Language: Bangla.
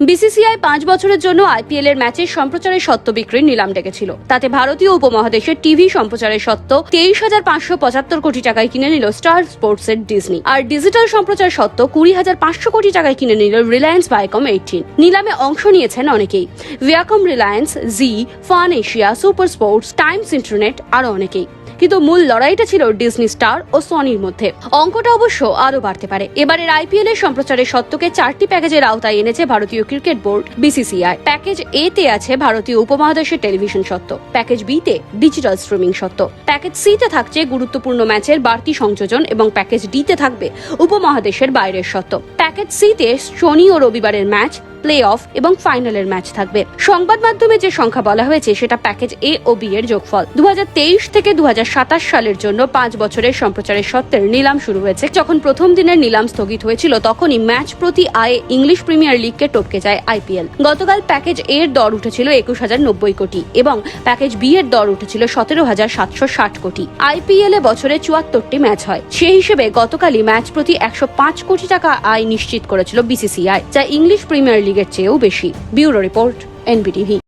বিসিসিআই পাঁচ বছরের জন্য আইপিএল এর ম্যাচের সম্প্রচারের সত্ত্ব বিক্রির নিলাম ডেকেছিল। তাতে ভারতীয় উপমহাদেশের টিভি সম্প্রচারের সত্ত্ব তেইশ হাজার পাঁচশো পঁচাত্তর কোটি টাকায় কিনে নিল স্টার স্পোর্টস এর ডিজনি। আর ডিজিটাল সম্প্রচার সত্ত্ব কুড়ি হাজার পাঁচশো কোটি টাকায় কিনে নিল রিলায়েন্স ভাইকম এইটিন। নিলামে অংশ নিয়েছেন অনেকেই। Viacom Reliance, Zee, Fun Asia, Super Sports, Times Internet, আরও অনেকেই। কিন্তু মূল লড়াইটা ছিল ডিজনি স্টার ও সনির মধ্যে। অঙ্কটা অবশ্য আরও বাড়তে পারে। এবারের আইপিএল এর সম্প্রচারের সত্যকে চারটি প্যাকেজের আওতায় এনেছে ভারতীয় cricket board, BCCI. Package A তে আছে ভারতীয় উপমহাদেশের টেলিভিশন সত্ত্ব প্যাকেজ বি তে ডিজিটাল স্ট্রিমিং সত্ত্ব প্যাকেজ সি তে থাকছে গুরুত্বপূর্ণ ম্যাচের বাড়তি সংযোজন এবং প্যাকেজ ডি তে থাকবে উপমহাদেশের বাইরের সত্ত্ব প্যাকেজ সি তে শনি ও রবিবারের ম্যাচ প্লে অফ এবং ফাইনালের ম্যাচ থাকবে। সংবাদ মাধ্যমে যে সংখ্যা বলা হয়েছে, সেটা প্যাকেজ এ ও বি এর যোগফল। দু হাজার তেইশ থেকে দু হাজার সাতাশ সালের জন্য পাঁচ বছরের সম্প্রচারের সত্ত্বের নিলাম শুরু হয়েছে। যখন প্রথম দিনের নিলাম স্থগিত হয়েছিল, তখনই ম্যাচ প্রতি আয়ে ইংলিশ প্রিমিয়ার লিগকে টপকে যায় আইপিএল গতকাল প্যাকেজ এ এর দর উঠেছিল একুশ হাজার নব্বই কোটি এবং প্যাকেজ বি এর দর উঠেছিল সতেরো হাজার সাতশো ষাট কোটি। আইপিএল এ বছরে চুয়াত্তরটি ম্যাচ হয়। সেই হিসেবে গতকালই ম্যাচ প্রতি একশো পাঁচ কোটি টাকা আয় নিশ্চিত করেছিল বিসিসিআই যা ইংলিশ প্রিমিয়ার লিগের চেয়েও বেশি। Bureau report NBTV.